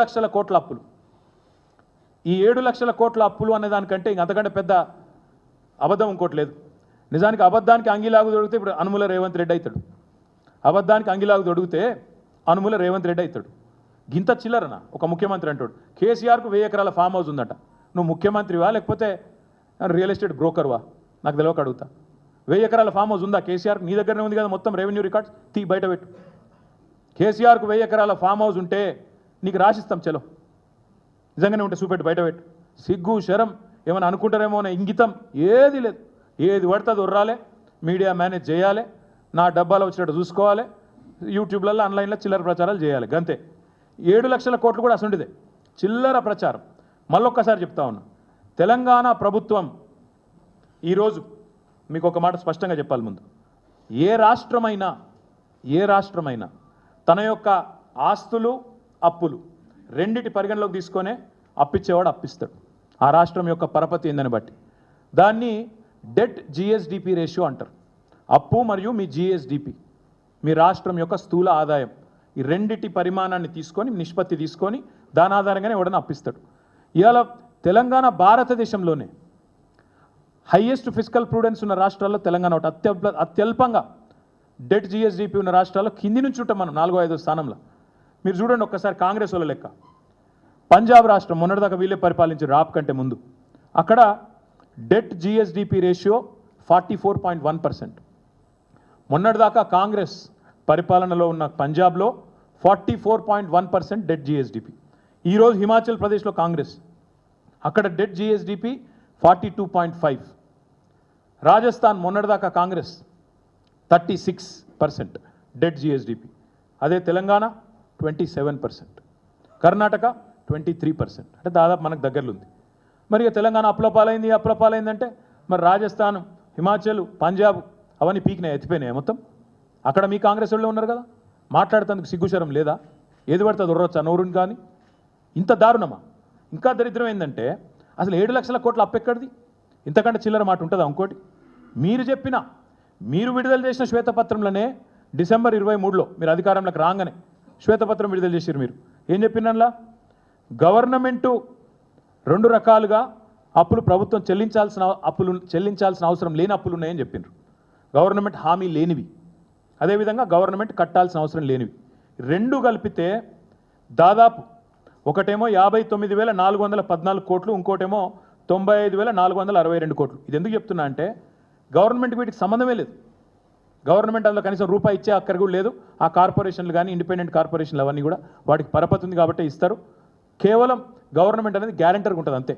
లక్షల కోట్ల అప్పులు. ఈ ఏడు లక్షల కోట్ల అప్పులు అనే దానికంటే ఇంక అంతకంటే పెద్ద అబద్ధం ఇంకోటి లేదు. నిజానికి అబద్ధానికి అంగిలాగు దొరికితే ఇప్పుడు అనుముల రేవంత్ రెడ్డి అవుతాడు అబద్ధానికి అంగిలాగు దొడిగితే అనుముల రేవంత్ రెడ్డి అవుతాడు గింత చిల్లరన ఒక ముఖ్యమంత్రి అంటాడు. కేసీఆర్కు వెయ్యి ఎకరాల ఫామ్ హౌస్ ఉందట. నువ్వు ముఖ్యమంత్రివా లేకపోతే రియల్ ఎస్టేట్ బ్రోకర్వా? నాకు తెలియక అడుగుతా. వెయ్యి ఎకరాల ఫామ్ హౌస్ ఉందా కేసీఆర్ నీ దగ్గరనే ఉంది కదా మొత్తం రెవెన్యూ రికార్డ్స్? తీ బయట పెట్టు. కేసీఆర్కు వెయ్యి ఎకరాల ఫామ్ హౌస్ ఉంటే నీకు రాసిస్తాం చలో. నిజంగానే ఉంటే చూపెట్టు బయట పెట్టు. సిగ్గు శరం ఏమైనా అనుకుంటారేమో అనే ఇంగితం ఏది లేదు. ఏది పడితే అది ఉర్రాలే మీడియా మేనేజ్ చేయాలి. నా డబ్బాలో వచ్చినట్టు చూసుకోవాలి. యూట్యూబ్లలో ఆన్లైన్లో చిల్లర ప్రచారాలు చేయాలి. గంతే. ఏడు లక్షల కోట్లు కూడా అసలుంటిదే చిల్లర ప్రచారం. మళ్ళొక్కసారి చెప్తా ఉన్నా. తెలంగాణ ప్రభుత్వం ఈరోజు మీకు ఒక మాట స్పష్టంగా చెప్పాలి ముందు. ఏ రాష్ట్రమైనా ఏ రాష్ట్రమైనా తన యొక్క ఆస్తులు అప్పులు. రెండిటి పరిగణలోకి తీసుకొనే అప్పిచ్చేవాడు అప్పిస్తాడు. ఆ రాష్ట్రం యొక్క పరపతి ఏందని బట్టి. దాన్ని డెట్ జిఎస్డిపి రేషియో అంటారు. అప్పు మరియు మీ జిఎస్డిపి మీ రాష్ట్రం యొక్క స్థూల ఆదాయం ఈ రెండిటి పరిమాణాన్ని తీసుకొని నిష్పత్తి తీసుకొని దాని ఆధారంగానే ఎవడన్నా అప్పిస్తాడు. ఇవాళ తెలంగాణ భారతదేశంలోనే హైయెస్ట్ ఫిజికల్ ప్రూడెన్స్ ఉన్న రాష్ట్రాల్లో తెలంగాణ ఒకటి. అత్యల్ప అత్యల్పంగా డెట్ జిఎస్డిపి ఉన్న రాష్ట్రాల్లో కింది నుంచి ఉంటాం మనం నాలుగో ఐదో స్థానంలో. మీరు చూడండి ఒక్కసారి కాంగ్రెస్ వాళ్ళ లెక్క. పంజాబ్ రాష్ట్రం మొన్నటిదాకా వీళ్ళే పరిపాలించారు రాప్ కంటే ముందు. అక్కడ debt GSDP ratio forty four point one percent. మొన్నటిదాకా కాంగ్రెస్ పరిపాలనలో ఉన్న పంజాబ్లో forty four point one percent debt GSDP. ఈరోజు హిమాచల్ ప్రదేశ్లో కాంగ్రెస్. అక్కడ debt GSDP forty two point five. Rajasthan మొన్నటిదాకా Congress thirty six percent debt GSDP. అదే Telangana twenty seven percent Karnataka twenty three percent అంటే దాదాపు మనకు దగ్గరలో ఉంది మరి తెలంగాణ అప్పుల పాలైంది అప్పుల పాలైందంటే మరి రాజస్థాన్ హిమాచల్ పంజాబ్ అవన్నీ పీకినాయి ఎత్తిపోయినాయి మొత్తం. అక్కడ మీ కాంగ్రెస్ వాళ్ళు ఉన్నారు కదా? మాట్లాడుతందుకు సిగ్గుశరం లేదా? ఏది పడితే దొరవచ్చు నోరుని కానీ? ఇంత దారుణమా? ఇంకా దరిద్రం ఏంటంటే అసలు ఏడు లక్షల కోట్ల అప్పెక్కడిది ఇంతకంటే చిల్లర మాట ఉంటుందా ఇంకోటి? మీరు చెప్పిన మీరు విడుదల చేసిన శ్వేతపత్రంలోనే డిసెంబర్ ఇరవై మూడులో మీరు అధికారంలోకి రాగానే శ్వేతపత్రం విడుదల చేశారు మీరు. ఏం చెప్పినలా గవర్నమెంటు రెండు రకాలుగా అప్పులు ప్రభుత్వం చెల్లించాల్సిన అప్పులు చెల్లించాల్సిన అవసరం లేని అప్పులు ఉన్నాయని చెప్పినారు. గవర్నమెంట్ హామీ లేనివి. అదేవిధంగా గవర్నమెంట్ కట్టాల్సిన అవసరం లేనివి. రెండు కలిపితే దాదాపు ఒకటేమో యాభై తొమ్మిది వేల నాలుగు వందల పద్నాలుగు కోట్లు ఇంకోటేమో తొంభై ఐదు వేల నాలుగు వందల అరవై రెండు కోట్లు. ఇది ఎందుకు చెప్తున్నా అంటే గవర్నమెంట్ వీటికి సంబంధమే లేదు. గవర్నమెంట్ అందులో కనీసం రూపాయి ఇచ్చే అక్కడ కూడా లేదు. ఆ కార్పొరేషన్లు కానీ ఇండిపెండెంట్ కార్పొరేషన్లు అవన్నీ కూడా వాటికి పరపతి ఉంది కాబట్టి ఇస్తారు. కేవలం గవర్నమెంట్ అనేది గ్యారంటర్గా ఉంటుంది అంతే.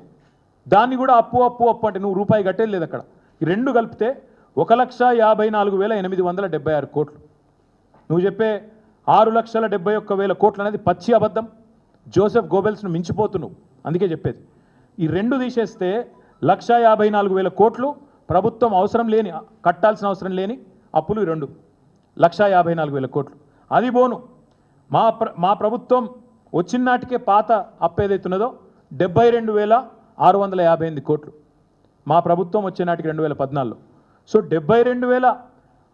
దాన్ని కూడా అప్పు అప్పు అప్పు అంటే నువ్వు రూపాయి కట్టేది లేదు అక్కడ. ఈ రెండు కలిపితే ఒక లక్ష యాభై నాలుగు వేల ఎనిమిది వందల డెబ్బై ఆరు కోట్లు. నువ్వు చెప్పే ఆరు లక్షల డెబ్బై ఒక్క వేల కోట్లు అనేది పచ్చి అబద్ధం. జోసెఫ్ గోబెల్స్ను మించిపోతున్నావు అందుకే చెప్పేది. ఈ రెండు తీసేస్తే లక్ష యాభై నాలుగు వేల కోట్లు ప్రభుత్వం అవసరం లేని కట్టాల్సిన అవసరం లేని అప్పులు ఈ రెండు. లక్ష యాభై నాలుగు వేల కోట్లు. అది పోను మా ప్ర మా ప్రభుత్వం వచ్చిన నాటికే పాత అప్పు ఏదైతున్నదో డెబ్బై రెండు వేల ఆరు వందల యాభై ఎనిమిది కోట్లు. మా ప్రభుత్వం వచ్చే నాటికి రెండు వేల పద్నాలుగులో సో డెబ్బై రెండు వేల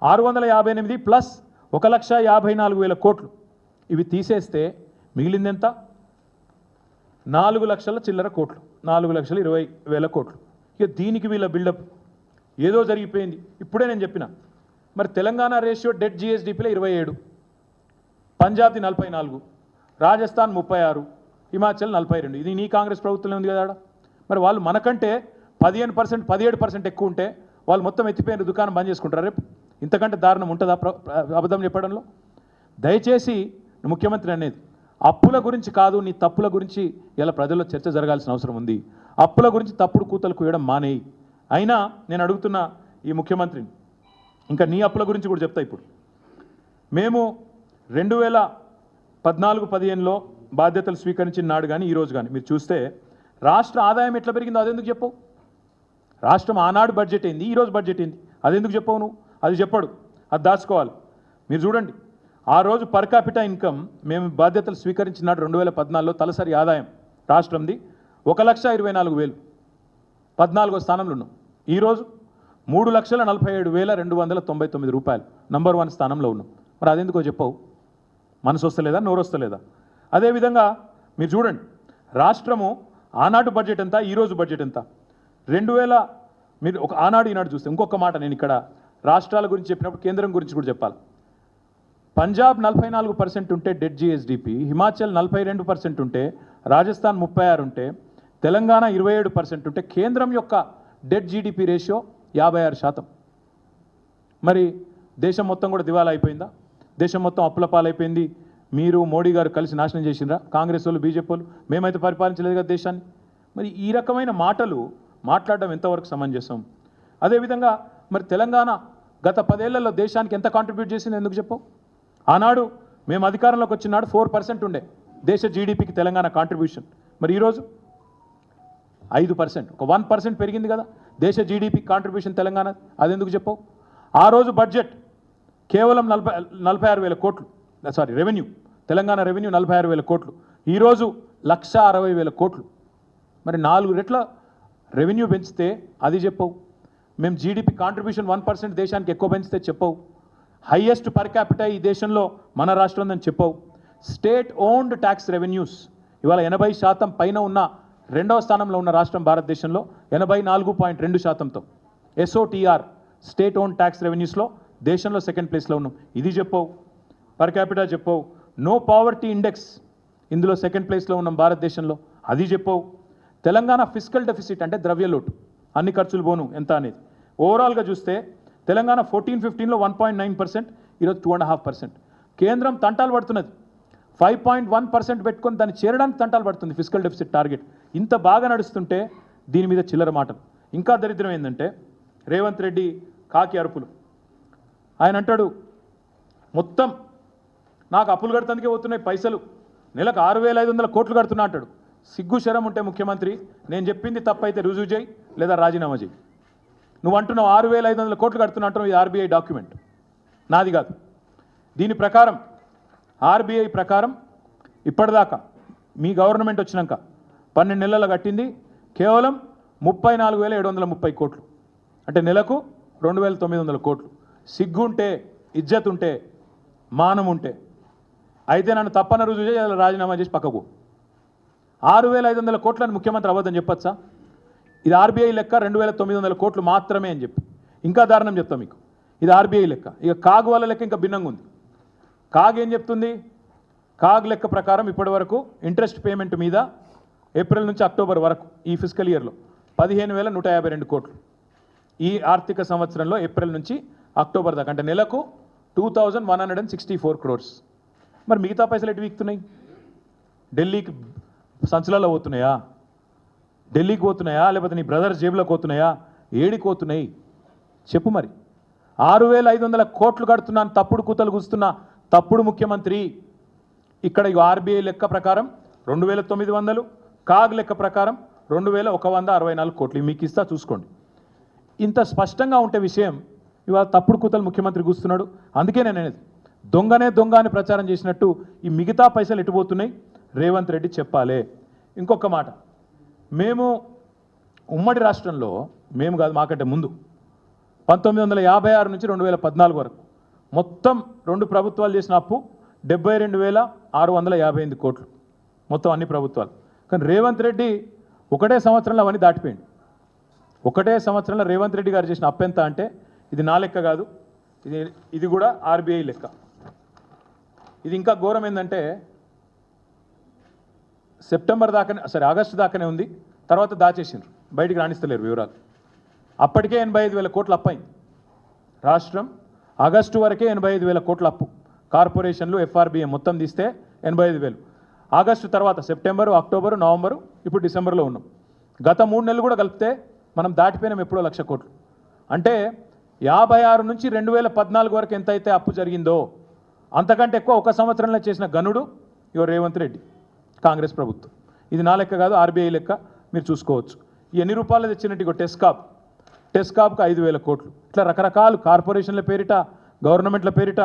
ఆరు వందల యాభై ఎనిమిది ప్లస్ ఒక లక్ష యాభై నాలుగు వేల కోట్లు. ఇవి తీసేస్తే మిగిలింది ఎంత నాలుగు లక్షల చిల్లర కోట్లు. నాలుగు లక్షల ఇరవై వేల కోట్లు. ఇక దీనికి వీళ్ళ బిల్డప్. ఏదో జరిగిపోయింది. ఇప్పుడే నేను చెప్పిన. మరి తెలంగాణ రేషియో డెట్ జిఎస్డిపిలో ఇరవై ఏడు పంజాబ్ది నలభై నాలుగు రాజస్థాన్ ముప్పై ఆరు హిమాచల్ నలభై రెండు. ఇది నీ కాంగ్రెస్ ప్రభుత్వంలో ఉంది కదా మరి వాళ్ళు మనకంటే పదిహేను పర్సెంట్ పదిహేడు పర్సెంట్ ఎక్కువ ఉంటే వాళ్ళు మొత్తం ఎత్తిపోయిన దుకాణం బంద్ చేసుకుంటారు రేపు? ఇంతకంటే దారుణం ఉంటుందా ప్ర- అబద్ధం చెప్పడంలో? దయచేసి ముఖ్యమంత్రి అనేది అప్పుల గురించి కాదు నీ తప్పుల గురించి ఇలా ప్రజల్లో చర్చ జరగాల్సిన అవసరం ఉంది. అప్పుల గురించి తప్పుడు కూతలు కూయడం మానేయి. అయినా నేను అడుగుతున్న ఈ ముఖ్యమంత్రిని ఇంకా నీ అప్పుల గురించి కూడా చెప్తా ఇప్పుడు. మేము రెండు వేల పద్నాలుగు పదిహేనులో బాధ్యతలు స్వీకరించిన నాడు కానీ ఈరోజు కానీ మీరు చూస్తే రాష్ట్ర ఆదాయం ఎట్లా పెరిగిందో అదెందుకు చెప్పవు? రాష్ట్రం ఆనాడు బడ్జెట్ అయింది ఈరోజు బడ్జెట్ అయింది. అదెందుకు చెప్పవు నువ్వు? అది చెప్పడు అది దాచుకోవాలి. మీరు చూడండి ఆ రోజు పర్ క్యాపిటా ఇన్కమ్ మేము బాధ్యతలు స్వీకరించిన నాడు రెండు వేల పద్నాలుగులో తలసరి ఆదాయం రాష్ట్రంది ఒక లక్ష ఇరవై నాలుగు వేలు. పద్నాలుగో స్థానంలో ఉన్నాం. ఈరోజు మూడు లక్షల నలభై ఏడు వేల రెండు వందల తొంభై తొమ్మిది రూపాయలు నంబర్ వన్ స్థానంలో ఉన్నాం. మరి అదెందుకో చెప్పవు? మనసు వస్తలేదా? నోరు వస్తలేదా? అదేవిధంగా మీరు చూడండి రాష్ట్రము ఆనాడు బడ్జెట్ ఎంత ఈరోజు బడ్జెట్ ఎంత? రెండు వేల మీరు ఒక ఆనాడు ఈనాడు చూస్తే ఇంకొక మాట నేను ఇక్కడ రాష్ట్రాల గురించి చెప్పినప్పుడు కేంద్రం గురించి కూడా చెప్పాలి. పంజాబ్ నలభై నాలుగు పర్సెంట్ ఉంటే డెడ్ జిఎస్డిపి హిమాచల్ నలభై రెండు పర్సెంట్ ఉంటే రాజస్థాన్ ముప్పై ఆరు ఉంటే తెలంగాణ ఇరవై ఏడు పర్సెంట్ ఉంటే కేంద్రం యొక్క డెడ్ జీడిపి రేషియో యాభై ఆరు శాతం. మరి దేశం మొత్తం కూడా దివాలా అయిపోయిందా? దేశం మొత్తం అప్పుల పాలైపోయింది. మీరు మోడీ గారు కలిసి నాశనం చేసిండ్రా? కాంగ్రెస్ వాళ్ళు బీజేపీ వాళ్ళు మేమైతే పరిపాలించలేదు కదా దేశాన్ని? మరి ఈ రకమైన మాటలు మాట్లాడడం ఎంతవరకు సమంజసం? అదేవిధంగా మరి తెలంగాణ గత పదేళ్ళలో దేశానికి ఎంత కాంట్రిబ్యూట్ చేసింది ఎందుకు చెప్పు? ఆనాడు మేము అధికారంలోకి వచ్చినాడు ఫోర్ పర్సెంట్ ఉండే. దేశ జీడిపికి తెలంగాణ కాంట్రిబ్యూషన్ మరి ఈరోజు ఐదు పర్సెంట్ ఒక వన్ పర్సెంట్ పెరిగింది కదా. దేశ జీడిపి కాంట్రిబ్యూషన్ తెలంగాణ అది ఎందుకు చెప్పవు? ఆ రోజు బడ్జెట్ కేవలం నలభై నలభై ఆరు వేల కోట్లు సారీ రెవెన్యూ తెలంగాణ రెవెన్యూ నలభై ఆరు వేల కోట్లు. ఈరోజు లక్ష అరవై వేల కోట్లు. మరి నాలుగు రెట్ల రెవెన్యూ పెంచితే అది చెప్పవు. మేము జీడిపి కాంట్రిబ్యూషన్ వన్ పర్సెంట్ దేశానికి ఎక్కువ పెంచితే చెప్పవు. హయ్యెస్ట్ పర్ క్యాపిటల్ ఈ దేశంలో మన రాష్ట్రం ఉందని చెప్పవు. స్టేట్ ఓన్డ్ ట్యాక్స్ రెవెన్యూస్ ఇవాళ ఎనభై శాతం పైన ఉన్న రెండవ స్థానంలో ఉన్న రాష్ట్రం భారతదేశంలో ఎనభై నాలుగు పాయింట్ రెండు శాతంతో. ఎస్ఓటిఆర్ స్టేట్ ఓన్ ట్యాక్స్ రెవెన్యూస్లో దేశంలో సెకండ్ ప్లేస్లో ఉన్నాం. ఇది చెప్పవు. పర్ క్యాపిటల్ చెప్పవు. నో పావర్టీ ఇండెక్స్ ఇందులో సెకండ్ ప్లేస్లో ఉన్నాం భారతదేశంలో. అది చెప్పవు. తెలంగాణ ఫిజికల్ డెఫిసిట్ అంటే ద్రవ్యలోటు అన్ని ఖర్చులు పోను ఎంత అనేది. ఓవరాల్గా చూస్తే తెలంగాణ ఫోర్టీన్ ఫిఫ్టీన్లో వన్ పాయింట్ నైన్ పర్సెంట్ ఈరోజు టూ అండ్ హాఫ్ పర్సెంట్ కేంద్రం తంటాలు పడుతున్నది. ఫైవ్ పాయింట్ వన్ పర్సెంట్ పెట్టుకొని దాన్ని చేరడానికి తంటాలు పడుతుంది ఫిజికల్ డెఫిసిట్ టార్గెట్ ఇంత బాగా నడుస్తుంటే దీని మీద చిల్లర మాటలు. ఇంకా దరిద్రం ఏంటంటే రేవంత్ రెడ్డి కాకి అరుపులు. ఆయన అంటాడు మొత్తం నాకు అప్పులు కడతానికే పోతున్నాయి పైసలు. నెలకు ఆరు వేల ఐదు వందల కోట్లు కడుతున్నా అంటాడు. సిగ్గు శరం ఉంటే ముఖ్యమంత్రి నేను చెప్పింది తప్పైతే రుజువు చేయి లేదా రాజీనామా చేయి. నువ్వు అంటున్నావు ఆరు వేల ఐదు వందల కోట్లు కడుతున్నా అంటున్నావు ఇది ఆర్బీఐ డాక్యుమెంట్. నాది కాదు. దీని ప్రకారం ఆర్బీఐ ప్రకారం ఇప్పటిదాకా మీ గవర్నమెంట్ వచ్చినాక పన్నెండు నెలలు కట్టింది. కేవలం ముప్పై నాలుగు వేల ఏడు వందల ముప్పై కోట్లు. అంటే నెలకు రెండు వేల తొమ్మిది వందల కోట్లు. సిగ్గుంటే ఇజ్జత్ ఉంటే మానం ఉంటే అయితే నన్ను తప్పన రుజువు చేసి రాజీనామా చేసి పక్కకు ఆరు వేల ఐదు వందల కోట్లని ముఖ్యమంత్రి అవ్వదని చెప్పొచ్చా? ఇది ఆర్బీఐ లెక్క రెండు వేల తొమ్మిది వందల కోట్లు మాత్రమే అని చెప్పి. ఇంకా దారుణం చెప్తాం మీకు. ఇది ఆర్బీఐ లెక్క. ఇక కాగ్ వాళ్ళ లెక్క ఇంకా భిన్నంగా ఉంది. కాగ్ ఏం చెప్తుంది? కాగ్ లెక్క ప్రకారం ఇప్పటి వరకు ఇంట్రెస్ట్ పేమెంట్ మీద ఏప్రిల్ నుంచి అక్టోబర్ వరకు ఈ ఫిజికల్ ఇయర్లో పదిహేను వేల నూట యాభై రెండు కోట్లు. ఈ ఆర్థిక సంవత్సరంలో ఏప్రిల్ నుంచి అక్టోబర్ దాకా అంటే నెలకు two thousand one hundred and sixty four crores మరి మిగతా పైసలు ఎటు వీక్తున్నాయి? ఢిల్లీకి సంచులలో పోతున్నాయా? ఢిల్లీకి పోతున్నాయా? లేకపోతే నీ బ్రదర్ జేబులోకి పోతున్నాయా? ఏడికి పోతున్నాయి? చెప్పు మరి. ఆరు వేల ఐదు వందల కోట్లు కడుతున్నాను తప్పుడు కూతలు కూస్తున్న తప్పుడు ముఖ్యమంత్రి. ఇక్కడ ఆర్బీఐ లెక్క ప్రకారం రెండు వేల తొమ్మిది వందలు కాగ్ లెక్క ప్రకారం రెండు వేల ఒక వంద అరవై నాలుగు కోట్లు. మీకు ఇస్తా చూసుకోండి. ఇంత స్పష్టంగా ఉంటే విషయం ఇవాళ తప్పుడు కూతలు ముఖ్యమంత్రి కూస్తున్నాడు. అందుకే నేను అనేది దొంగనే దొంగ అని ప్రచారం చేసినట్టు ఈ మిగతా పైసలు ఎటుపోతున్నాయి రేవంత్ రెడ్డి చెప్పాలే. ఇంకొక మాట. మేము ఉమ్మడి రాష్ట్రంలో మేము కాదు మాకంటే ముందు పంతొమ్మిది వందల యాభై ఆరు నుంచి రెండు వేల పద్నాలుగు వరకు మొత్తం రెండు ప్రభుత్వాలు చేసిన అప్పు డెబ్బై రెండు వేల ఆరు వందల యాభై ఎనిమిది కోట్లు. మొత్తం అన్ని ప్రభుత్వాలు. కానీ రేవంత్ రెడ్డి ఒకటే సంవత్సరంలో అవన్నీ దాటిపోయింది ఒకటే సంవత్సరంలో రేవంత్ రెడ్డి గారు చేసిన అప్పెంత ఎంత అంటే ఇది నా లెక్క కాదు ఇది ఇది కూడా ఆర్బీఐ లెక్క. ఇది ఇంకా ఘోరం ఏంటంటే సెప్టెంబర్ దాకానే సరే ఆగస్టు దాకానే ఉంది తర్వాత దాచేసిండ్రు బయటికి రాణిస్తలేరు వివరాలు. అప్పటికే ఎనభై ఐదు వేల కోట్లు అప్పైంది రాష్ట్రం ఆగస్టు వరకే ఎనభై ఐదు వేల కోట్ల అప్పు. కార్పొరేషన్లు ఎఫ్ఆర్బిఎం మొత్తం తీస్తే ఎనభై ఐదు వేలు. ఆగస్టు తర్వాత సెప్టెంబరు అక్టోబరు నవంబరు ఇప్పుడు డిసెంబర్లో ఉన్నాం. గత మూడు నెలలు కూడా కలిపితే మనం దాటిపోయినాం ఎప్పుడో లక్ష కోట్లు. అంటే యాభై ఆరు నుంచి రెండు వేల పద్నాలుగు వరకు ఎంతైతే అప్పు జరిగిందో అంతకంటే ఎక్కువ ఒక సంవత్సరంలో చేసిన గనుడు ఇవో రేవంత్ రెడ్డి కాంగ్రెస్ ప్రభుత్వం. ఇది నా లెక్క కాదు ఆర్బీఐ లెక్క మీరు చూసుకోవచ్చు. ఎన్ని రూపాయలు తెచ్చినట్టు ఇక టెస్కాప్. టెస్కాప్కి ఐదు వేల కోట్లు. ఇట్లా రకరకాలు కార్పొరేషన్ల పేరిట గవర్నమెంట్ల పేరిట